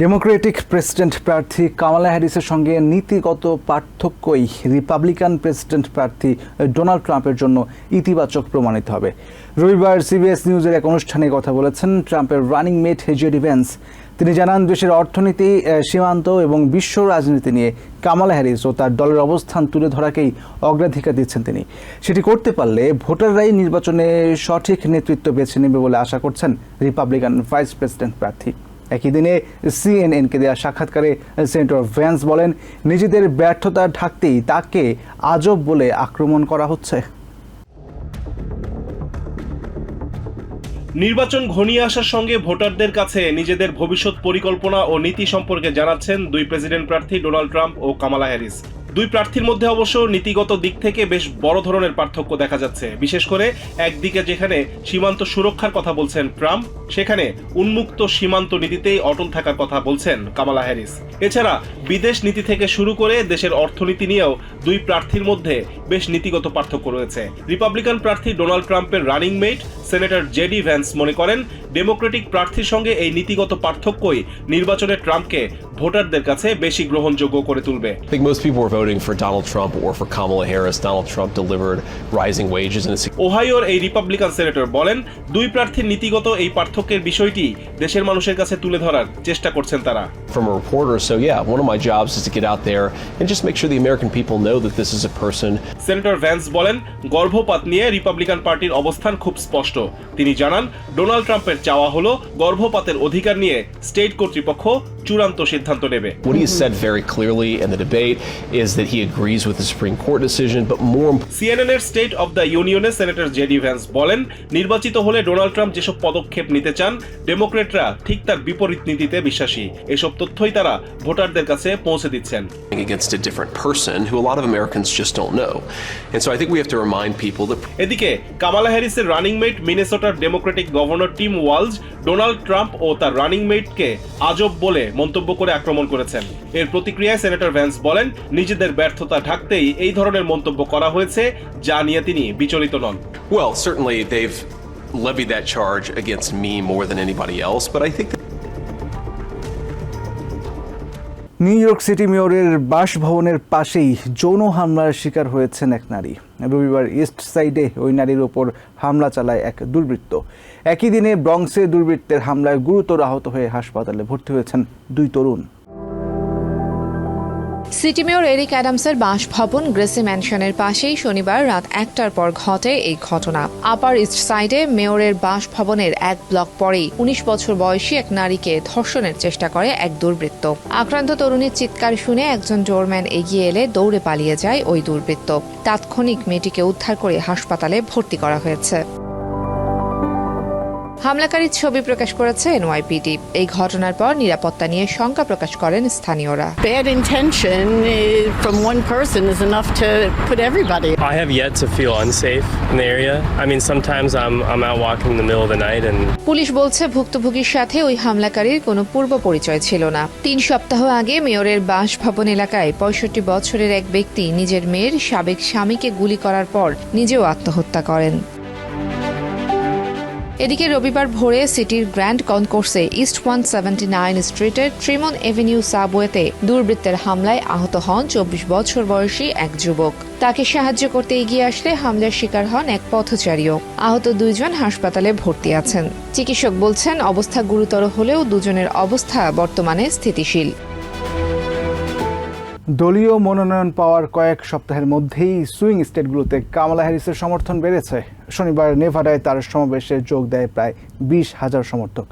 Democratic president প্রার্থী কামালা হ্যারিসের সঙ্গে নীতিগত পার্থক্যই রিপাবলিকান প্রেসিডেন্ট প্রার্থী ডোনাল্ড ট্রাম্পের জন্য ইতিবাচক প্রমাণিত হবে। রবিবার সিবিএস নিউজের এক অনুষ্ঠানে কথা বলেছেন ট্রাম্পের রানিং মেট হেজিও ডিভেন্স তিনি জানান, দেশের অর্থনীতি সীমান্ত এবং বিশ্ব রাজনীতি নিয়ে কামালা হ্যারিস ও তার দলের অবস্থান তুলে ধরাকেই অগ্রাধিকার দিচ্ছেন তিনি। সেটি করতে পারলে ভোটাররাই নির্বাচনে সঠিক নেতৃত্ব বেছে নেবে বলে আশা করছেন রিপাবলিকান ভাইস প্রেসিডেন্ট প্রার্থী। একই দিনে সিএনএনকে দেওয়া সাক্ষাৎকারে সেন্টর ভ্যান্স বলেন, নিজেদের ব্যর্থতা ঢাকতেই তাকে আজব বলে আক্রমণ করা হচ্ছে। নির্বাচন ঘনিয়ে আসার সঙ্গে ভোটারদের কাছে নিজেদের ভবিষ্যৎ পরিকল্পনা ও নীতি সম্পর্কে জানাচ্ছেন দুই প্রেসিডেন্ট প্রার্থী ডোনাল্ড ট্রাম্প ও কামালা হ্যারিস। দুই প্রার্থীর মধ্যে অবশ্য নীতিগত দিক থেকে বেশ বড় ধরনের পার্থক্য দেখা যাচ্ছে। বিশেষ করে একদিকে যেখানে সীমান্ত সুরক্ষার কথা বলছেন ট্রাম্প, সেখানে উন্মুক্ত সীমান্ত নীতিতেই অটল থাকার কথা বলছেন কামালা হ্যারিস। এছাড়া বিদেশ নীতি থেকে শুরু করে দেশের অর্থনীতি নিয়েও দুই প্রার্থীর মধ্যে বেশ নীতিগত পার্থক্য রয়েছে। রিপাবলিকান প্রার্থী ডোনাল্ড ট্রাম্পের running mate, senator JD Vance মনে করেন, ডেমোক্রেটিক প্রার্থীর সঙ্গে এই নীতিগত পার্থক্যই নির্বাচনে ট্রাম্পকে ভোটারদের কাছে বেশি গ্রহণযোগ্য করে তুলবে ওহাইওর এই রিপাবলিকান সেনেটর বলেন দুই প্রার্থীর নীতিগত এই পার্থক্যের বিষয়টি দেশের মানুষের কাছে তুলে ধরার চেষ্টা করছেন তারা from a reporter. So yeah, one of my jobs is to get out there and just make sure the American people know that this is a person senator Vance বলেন গর্ভপাত নিয়ে রিপাবলিকান পার্টির অবস্থান খুব স্পষ্ট তিনি জানান ডোনাল্ড ট্রাম্পের চাওয়া হলো গর্ভপাতের অধিকার নিয়ে স্টেট কর্তৃপক্ষ চূড়ান্ত সিদ্ধান্ত নেবে What he has said very clearly in the debate is that he agrees with the Supreme Court decision, but more CNN এর স্টেট অব দ্য ইউনিয়নে সেনেটর জেডি ভ্যান্স বলেন নির্বাচিত হলে ডোনাল্ড ট্রাম্প যেসব পদক্ষেপ নিতে চান ডেমোক্রেটরা ঠিক তার বিপরীত নীতিতে বিশ্বাসী এসব তথ্যই তারা ভোটারদের কাছে পৌঁছে দিচ্ছেন against a different person who a lot of Americans just don't know. And so I think we have to remind people that এদিকে কামালা হ্যারিসের running mate মিনেসোটার democratic governor Tim Walz Donald Trump ও তার running মেটকে আজব বলে মন্তব্য করে আক্রমণ করেছেন এর প্রতিক্রিয়ায় সেনেটর ভ্যান্স বলেন নিজেদের ব্যর্থতা ঢাকতেই এই ধরনের মন্তব্য করা হয়েছে যা নিয়ে তিনি বিচলিত নন Well, certainly they've levied that charge against me more than anybody else, but I think that New York city মেয়রের বাসভবনের পাশেই যৌন হামলার শিকার হয়েছেন এক নারী। রবিবার ইস্ট সাইডে ওই নারীর ওপর হামলা চালায় এক দুর্বৃত্ত। একই দিনে ব্রংসে দুর্বৃত্তের হামলায় গুরুতর আহত হয়ে হাসপাতালে ভর্তি হয়েছেন দুই তরুণ। সিটি মেয়র এরিক অ্যাডামসের বাসভবন গ্রেসি ম্যানশনের পাশেই শনিবার রাত একটার পর ঘটে এই ঘটনা। আপার ইস্ট সাইডে মেয়রের বাসভবনের এক ব্লক পরেই উনিশ বছর বয়সী এক নারীকে ধর্ষণের চেষ্টা করে এক দুর্বৃত্ত। আক্রান্ত তরুণীর চিৎকার শুনে একজন ডোরম্যান এগিয়ে এলে দৌড়ে পালিয়ে যায় ওই দুর্বৃত্ত। তাৎক্ষণিক মেয়েটিকে উদ্ধার করে হাসপাতালে ভর্তি করা হয়েছে। হামলাকারীর ছবি প্রকাশ করেছে এনওয়াইপিডি এই ঘটনার পর নিরাপত্তা নিয়ে শঙ্কা প্রকাশ করেন স্থানীয়রা bad intention eh, from one person is enough to put everybody. I have yet to feel unsafe in the area. I mean, sometimes I'm I'm out walking in the middle of the night and police বলছে ভুক্তভোগীর সাথে ওই হামলাকারীর কোনো পূর্ব পরিচয় ছিল না তিন সপ্তাহ আগে মেয়রের বাসভবন এলাকায় পঁয়ষট্টি বছরের এক ব্যক্তি নিজের মেয়ের সাবেক স্বামীকে গুলি করার পর নিজেও আত্মহত্যা করেন এদিকে রবিবার ভোরে সিটির grand concourse east one seventy nine স্ট্রিটের ট্রিমন এভিনিউ সাবওয়েতে দুর্বৃত্তের হামলায় আহত হন চব্বিশ বছর বয়সী এক যুবক। তাকে সাহায্য করতে এগিয়ে আসলে হামলার শিকার হন এক পথচারীও। আহত দুইজন হাসপাতালে ভর্তি আছেন। চিকিৎসক বলছেন, অবস্থা গুরুতর হলেও দুজনের অবস্থা বর্তমানে স্থিতিশীল। দলীয় মনোনয়ন পাওয়ার কয়েক সপ্তাহের মধ্যেই সুইং স্টেটগুলোতে কামালা হ্যারিসের সমর্থন বেড়েছে। শনিবার নেভাডায় তার সমাবেশে যোগ দেয় প্রায় বিশ হাজার সমর্থক।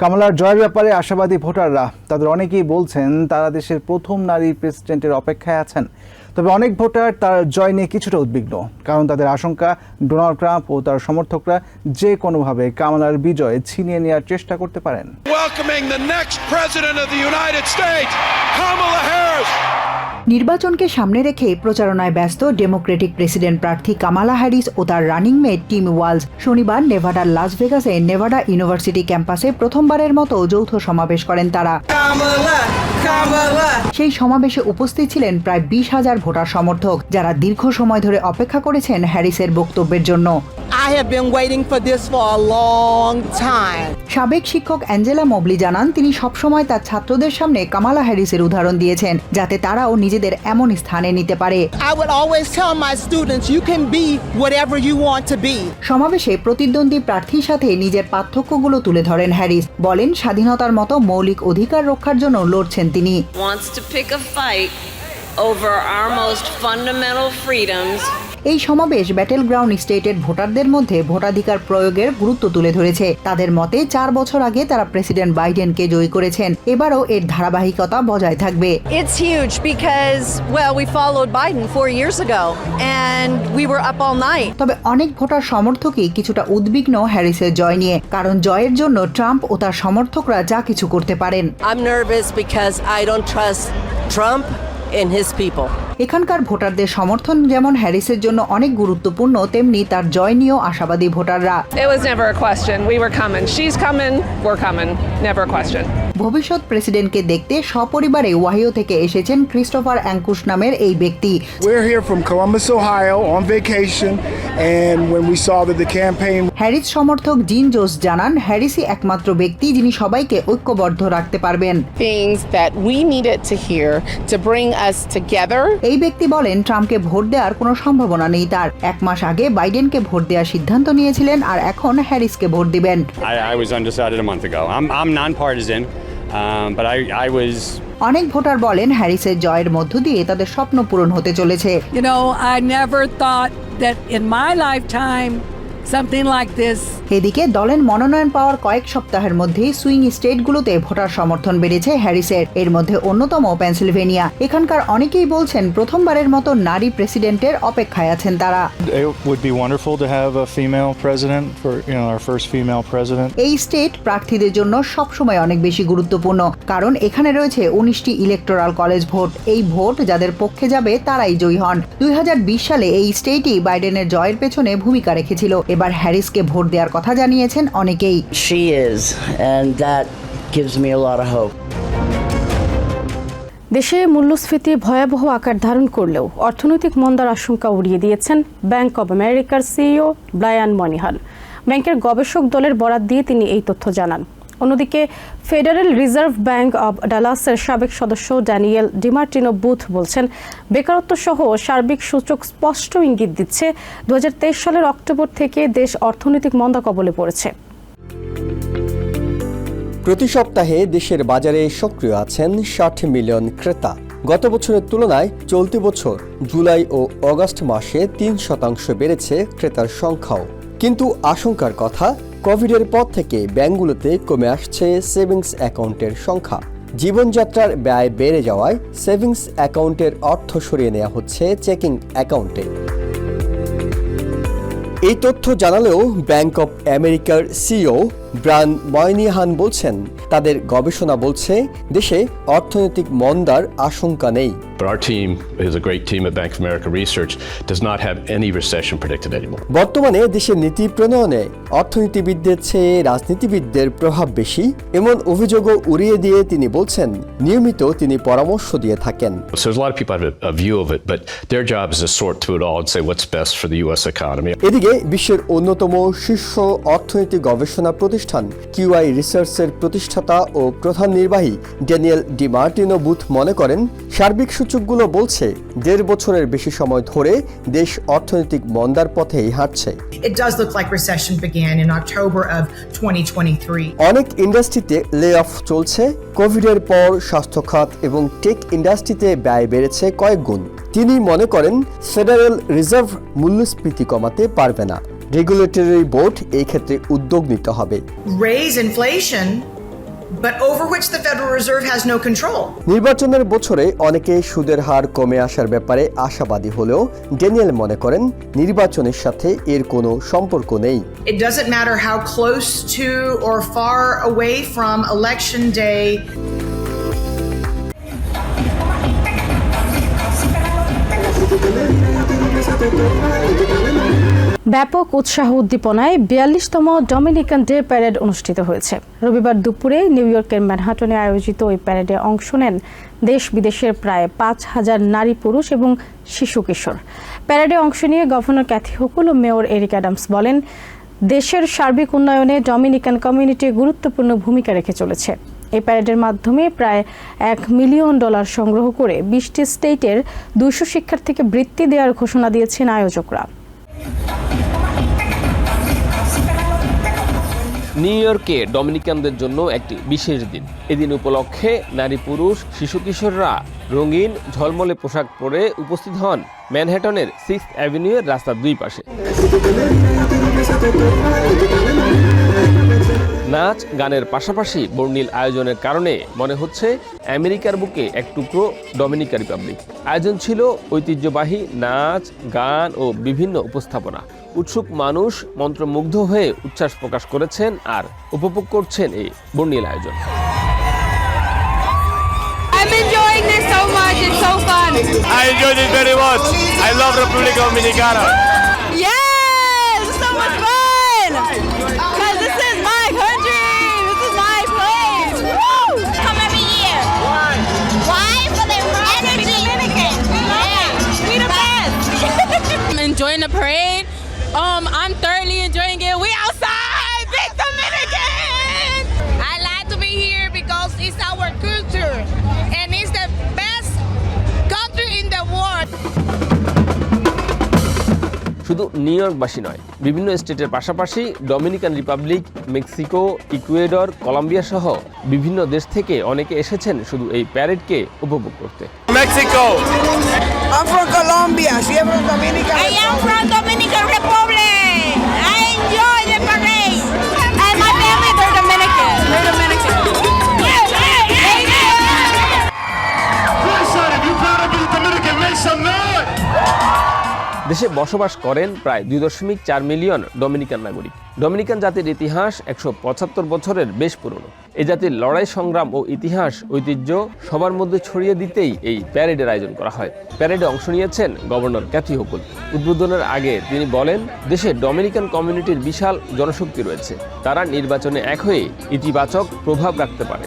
কামালার জয়ের ব্যাপারে আশাবাদী ভোটাররা, তাদের অনেকেই বলছেন তারা দেশের প্রথম নারী প্রেসিডেন্টের অপেক্ষায় আছেন। তবে অনেক ভোটার তার জয় নিয়ে কিছুটা উদ্বিগ্ন, কারণ তাদের আশঙ্কা, ডোনাল্ড ট্রাম্প ও তার সমর্থকরা যে কোনোভাবে কামালার বিজয় ছিনিয়ে নেওয়ার চেষ্টা করতে পারেন। নির্বাচনকে সামনে রেখে প্রচারণায় ব্যস্ত ডেমোক্রেটিক প্রেসিডেন্ট প্রার্থী কামালা হ্যারিস ও তার রানিং মেট টিম ওয়ালস শনিবার নেভাডার লাস ভেগাসে নেভাডা ইউনিভার্সিটি ক্যাম্পাসে প্রথমবারের মতো যৌথ সমাবেশ করেন তারা। সেই সমাবেশে উপস্থিত ছিলেন প্রায় বিশ হাজার ভোটার সমর্থক যারা দীর্ঘ সময় ধরে অপেক্ষা করেছেন হ্যারিসের বক্তব্যের জন্য। I have been waiting for this for a long time. সাবেক শিক্ষক অ্যাঞ্জেলা মবলি জানান তিনি সবসময় তার ছাত্রদের সামনে কামালা হ্যারিসের উদাহরণ দিয়েছেন যাতে তারাও নিজেদের এমন স্থানে নিতে পারে I would always tell my students, you can be whatever you want to be. সমাবেশে প্রতিদ্বন্দ্বী প্রার্থীর সাথে নিজের পার্থক্যগুলো তুলে ধরেন হ্যারিস বলেন স্বাধীনতার মতো মৌলিক অধিকার রক্ষার জন্য লড়ছেন তিনি wants to pick a fight over our most fundamental freedoms এই সমাবেশ ব্যাটেল গ্রাউন্ড স্টেটের ভোটারদের মধ্যে ভোটাধিকার প্রয়োগের গুরুত্ব তুলে ধরেছে। তাদের মতে চার বছর আগে তারা প্রেসিডেন্ট বাইডেনকে জয়ী করেছেন। এবারও এর ধারাবাহিকতা বজায় থাকবে। It's huge because, well, we followed Biden four years ago and we were up all night. তবে অনেক ভোটার সমর্থকই কিছুটা উদ্বিগ্ন হ্যারিসের জয় নিয়ে কারণ জয়ের জন্য ট্রাম্প ও তার সমর্থকরা যা কিছু করতে পারেন। I'm nervous because I don't trust Trump. And his people. এখানকার ভোটারদের সমর্থন যেমন হ্যারিসের জন্য অনেক গুরুত্বপূর্ণ তেমনি তার জয় নিয়েও আশাবাদী ভোটাররা it was never a question we were coming she's coming we're coming never a question ভবিষ্যৎ প্রেসিডেন্টকে দেখতে সপরিবারে ওয়াহিও থেকে এসেছেন ক্রিস্টোফার অ্যাঙ্কুশ নামের এই ব্যক্তি। We're here from Columbus, Ohio on vacation, and when we saw that the campaign Harris সমর্থক জিন জোস জানান হ্যারিসই একমাত্র ব্যক্তি যিনি সবাইকে ঐক্যবদ্ধ রাখতে পারবেন। Things that we needed to hear to bring us together এই ব্যক্তি বলেন ট্রাম্পকে ভোট দেওয়ার কোনো সম্ভাবনা নেই তার। এক মাস আগে বাইডেনকে ভোট দেওয়ার সিদ্ধান্ত নিয়েছিলেন আর এখন হ্যারিসকে ভোট দিবেন। I, I was undecided a month ago. I'm, I'm nonpartisan, অনেক ভোটার বলেন হ্যারিসের জয়ের মধ্য দিয়ে তাদের স্বপ্ন পূরণ হতে চলেছে। You know, I never thought that in my এদিকে দলের মনোনয়ন পাওয়ার কয়েক সপ্তাহের মধ্যেই সুইং স্টেটগুলোতে ভোটার সমর্থন বেড়েছে হ্যারিসের। এর মধ্যে অন্যতম পেনসিলভেনিয়া। এখানকার অনেকেই বলছেন প্রথমবারের মতো নারী প্রেসিডেন্টের অপেক্ষায় আছেন তারা। It would be wonderful to have a female president for you know our first female president. এই স্টেট প্রার্থীদের জন্য সবসময় অনেক বেশি গুরুত্বপূর্ণ কারণ এখানে রয়েছে উনিশটি ইলেকটোরাল কলেজ ভোট। এই ভোট যাদের পক্ষে যাবে তারাই জয়ী হন। দুই হাজার বিশ সালে এই স্টেটই বাইডেনের জয়ের পেছনে ভূমিকা রেখেছিল। এবার হ্যারিসকে ভোট দেওয়ার কথা জানিয়েছেন অনেকেই। She is, and that gives me a lot of hope. দেশে মূল্যস্ফীতি ভয়াবহ আকার ধারণ করলেও অর্থনৈতিক মন্দার আশঙ্কা উড়িয়ে দিয়েছেন ব্যাংক অব আমেরিকার সিইও ব্রায়ান মনিহাল ব্যাংকের গবেষক দলের বরাত দিয়ে তিনি এই তথ্য জানান। অন্যদিকে ফেডারেল রিজার্ভ ব্যাংক অব ডালাসের সাবেক সদস্য ড্যানিয়েল ডিমার্টিনো বুথ বলছেন বেকারত্ব সহ সার্বিক সূচক স্পষ্ট ইঙ্গিত দিচ্ছে দু সালের অক্টোবর থেকে দেশ অর্থনৈতিক মন্দা কবলে পড়েছে। প্রতি সপ্তাহে দেশের বাজারে সক্রিয় আছেন ষাট মিলিয়ন ক্রেতা। গত বছরের তুলনায় চলতি বছর জুলাই ও অগস্ট মাসে তিন শতাংশ বেড়েছে ক্রেতার সংখ্যাও। কিন্তু আশঙ্কার কথা কোভিডের পর থেকে ব্যাঙ্কগুলোতে কমে আসছে সেভিংস অ্যাকাউন্টের সংখ্যা। জীবনযাত্রার ব্যয় বেড়ে যাওয়ায় সেভিংস অ্যাকাউন্টের অর্থ সরিয়ে নেওয়া হচ্ছে চেকিং অ্যাকাউন্টে। এই তথ্য জানালেও ব্যাংক অব আমেরিকার সিইও ব্রান ময়নিহান বলছেন তাদের গবেষণা বলছে দেশে অর্থনৈতিক মন্দার আশঙ্কা নেই। বর্তমানে দেশের নীতি প্রণয়নে অর্থনীতিবিদদের চেয়ে রাজনীতিবিদদের প্রভাব বেশি এমন অভিযোগও উড়িয়ে দিয়ে তিনি বলছেন নিয়মিত তিনি পরামর্শ দিয়ে থাকেন। এদিকে বিশ্বের অন্যতম শীর্ষ অর্থনৈতিক গবেষণা প্রতিষ্ঠান কিউআই রিসার্চের প্রতিষ্ঠাতা ও প্রধান নির্বাহী ড্যানিয়েল ডি মার্টিনো বুথ মনে করেন সার্বিক সূচকগুলো বলছে দেড় বছরের বেশি সময় ধরে দেশ অর্থনৈতিক মন্দার পথেই হাঁটছে It does look like recession began in October of 2023. অনেক ইন্ডাস্ট্রিতে লে অফ চলছে কোভিডের পর স্বাস্থ্য খাত এবং টেক ইন্ডাস্ট্রিতে ব্যয় বেড়েছে কয়েক গুণ। তিনি মনে করেন ফেডারেল রিজার্ভ মূল্যস্ফীতি কমাতে পারবে না। রেগুলেটরি বোর্ড এই ক্ষেত্রে উদ্যোগ নিতে হবে Raise inflation, but over which the Federal Reserve has no control. নির্বাচনের বছরে অনেকে সুদের হার কমে আসার ব্যাপারে আশাবাদী হলেও ড্যানিয়েল মনে করেন নির্বাচনের সাথে এর কোনো সম্পর্ক নেই It doesn't matter how close to or far away from election day ব্যাপক উৎসাহ উদ্দীপনায় বিয়াল্লিশতম ডমিনিকান ডে প্যারেড অনুষ্ঠিত হয়েছে। রবিবার দুপুরে নিউ ইয়র্কের ম্যানহাটনে আয়োজিত ওই প্যারেডে অংশ নেন দেশ বিদেশের প্রায় পাঁচ হাজার নারী পুরুষ এবং শিশু কিশোর। প্যারেডে অংশ নিয়ে গভর্নর ক্যাথি হুকুল ও মেয়র এরিক অ্যাডামস বলেন, দেশের সার্বিক উন্নয়নে ডমিনিকান কমিউনিটি গুরুত্বপূর্ণ ভূমিকা রেখে চলেছে। এই প্যারেডের মাধ্যমে প্রায় এক মিলিয়ন ডলার সংগ্রহ করে বিশটি স্টেটের দুইশো শিক্ষার্থীকে বৃত্তি দেওয়ার ঘোষণা দিয়েছেন আয়োজকরা। নিউ ইয়র্কে ডমিনিকানদের জন্য একটি বিশেষ দিন। এদিন উপলক্ষে নারী পুরুষ, শিশু কিশোররা রঙিন, ঝলমলে পোশাক পরে উপস্থিত হন ম্যানহ্যাটনের সিক্স অ্যাভিনিউয়ের রাস্তার দুই পাশে। নাচ গানের পাশাপাশি বর্ণিল আয়োজনের কারণে মনে হচ্ছে আমেরিকার বুকে এক টুকরো ডমিনিকা রিপাবলিক আয়োজন ছিল ঐতিহ্যবাহী নাচ গান ও বিভিন্ন উপস্থাপনা উৎসুক মানুষ মন্ত্রমুগ্ধ হয়ে উচ্ছ্বাস প্রকাশ করেছেন আর উপভোগ করছেন এই বর্ণিল আয়োজন I'm enjoying this so much. It's so fun. I enjoy this very much. I love República Dominicana. to pray শুধু নিউ ইয়র্কবাসী নয় বিভিন্ন স্টেটের পাশাপাশি Dominican Republic Mexico Ecuador Colombia সহ বিভিন্ন দেশ থেকে অনেকে এসেছেন শুধু এই প্যারেডকে উপভোগ করতে। Some man! দেশে বসবাস করেন প্রায় দুই দশমিক চার মিলিয়ন ডমিনিকান নাগরিক। ডমিনিকান জাতির ইতিহাস একশো পঁচাত্তর বছরের বেশ পুরনো। এই জাতির লড়াই সংগ্রাম ও ইতিহাস, ঐতিহ্য সবার মধ্যে ছড়িয়ে দিতেই এই প্যারেডের আয়োজন করা হয়। প্যারেডে অংশ নিয়েছেন গভর্নর ক্যাথি হকুল। উদ্বোধনের আগে তিনি বলেন, দেশে ডমিনিকান কমিউনিটির বিশাল জনশক্তি রয়েছে। তারা নির্বাচনে এক হয়ে ইতিবাচক প্রভাব রাখতে পারে.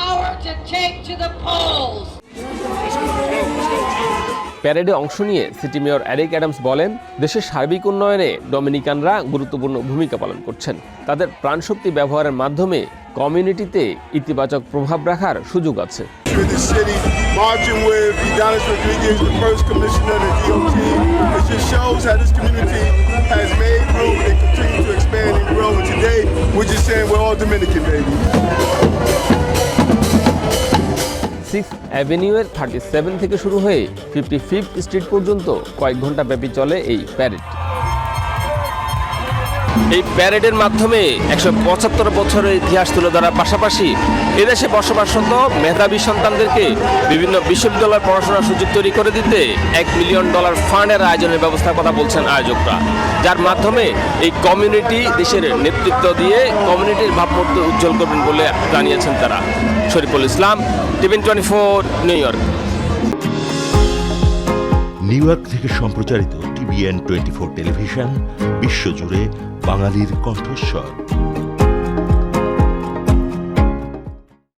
Power to take to the polls. প্যারেডে অংশ নিয়ে সিটি মেয়র অ্যারিক অ্যাডামস বলেন, দেশের সার্বিক উন্নয়নে ডমিনিকানরা গুরুত্বপূর্ণ ভূমিকা পালন করছেন। তাদের প্রাণশক্তি ব্যবহারের মাধ্যমে কমিউনিটিতে ইতিবাচক প্রভাব রাখার সুযোগ আছে। সিক্স অ্যাভিনিউয়ের থার্টি সেভেন থেকে শুরু হয়ে ফিফটি ফিফথ স্ট্রিট পর্যন্ত কয়েক ঘণ্টা ব্যাপী চলে এই প্যারেড। এই প্যারেডের মাধ্যমে একশো পঁচাত্তর বছরের ইতিহাস তুলে ধরার পাশাপাশি এদেশে বসবাসরত মেধাবী সন্তানদেরকে বিভিন্ন বিশ্ববিদ্যালয়ের পড়াশোনার সুযোগ তৈরি করে দিতে এক মিলিয়ন ডলার ফান্ডের আয়োজনের ব্যবস্থার কথা বলছেন আয়োজকরা। যার মাধ্যমে এই কমিউনিটি দেশের নেতৃত্ব দিয়ে কমিউনিটির ভাবমূর্তি উজ্জ্বল করবেন বলে জানিয়েছেন তারা। Shariful Islam TVN twenty four, New York. New York থেকে সম্প্রচারিত টিভিএন টোয়েন্টি ফোর টেলিভিশন, বিশ্বজুড়ে বাঙালির কণ্ঠস্বর।